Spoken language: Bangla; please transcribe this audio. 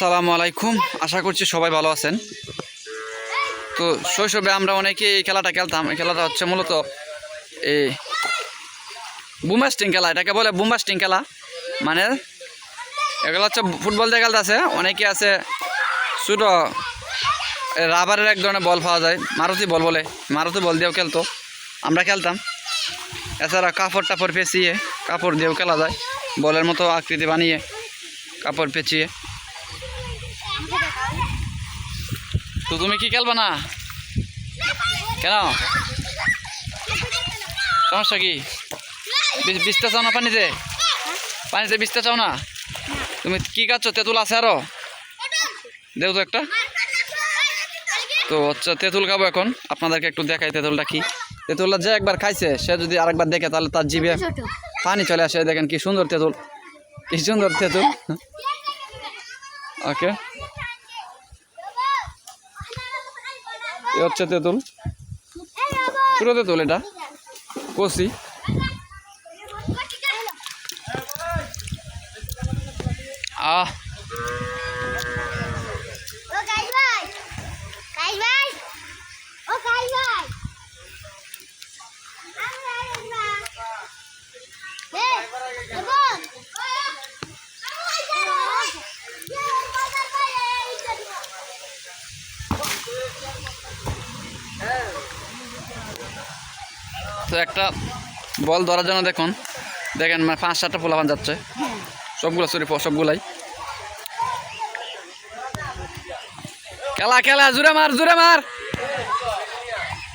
আসসালামু আলাইকুম। আশা করছি সবাই ভালো আছেন। তো শৈশবে আমরা অনেকে এই খেলাটা খেলতাম। এই খেলাটা হচ্ছে মূলত এই বুমাস্টিং খেলা। এটাকে বলে বুমাস্টিং খেলা। মানে এগুলো হচ্ছে ফুটবল দিয়ে খেলতেছে। অনেকে আছে ছোটো রাবারের এক ধরনের বল পাওয়া যায়। মারুতি বল বলে। মারুতি বল দিয়েও খেলতো। আমরা খেলতাম। এছাড়া কাপড় টাপড় পেঁচিয়ে, কাপড় দিয়েও খেলা যায়। বলের মতো আকৃতি বানিয়ে, কাপড় পেঁচিয়ে। তো তুমি কি খেলবা না? কেন? সমস্যা কি? বি- বিছতে চাও না পানিতে? পানিতে বিছতে চাও না? তুমি কি খাচ্ছ? তেঁতুল আছে আরও? দেও তো একটা। তো হচ্ছে তেঁতুল খাব এখন। আপনাদেরকে একটু দেখাই তেঁতুলটা কি। তেঁতুলটা যে একবার খাইছে, সে যদি আরেকবার দেখে, তাহলে তার জিভে পানি চলে আসে। দেখেন কি সুন্দর তেঁতুল। কি সুন্দর তেঁতুল। ওকে। এ হচ্ছে তেঁতুল। ছোটো তেঁতুল এটা। কষি আহ। ও তো একটা বল ধরার জন্য দেখুন। দেখেন মানে পাঁচ সাতটা পোলাপান যাচ্ছে। সবগুলো সরি সবগুলাই। খেলা খেলা, জুড়ে মার জুড়ে মার!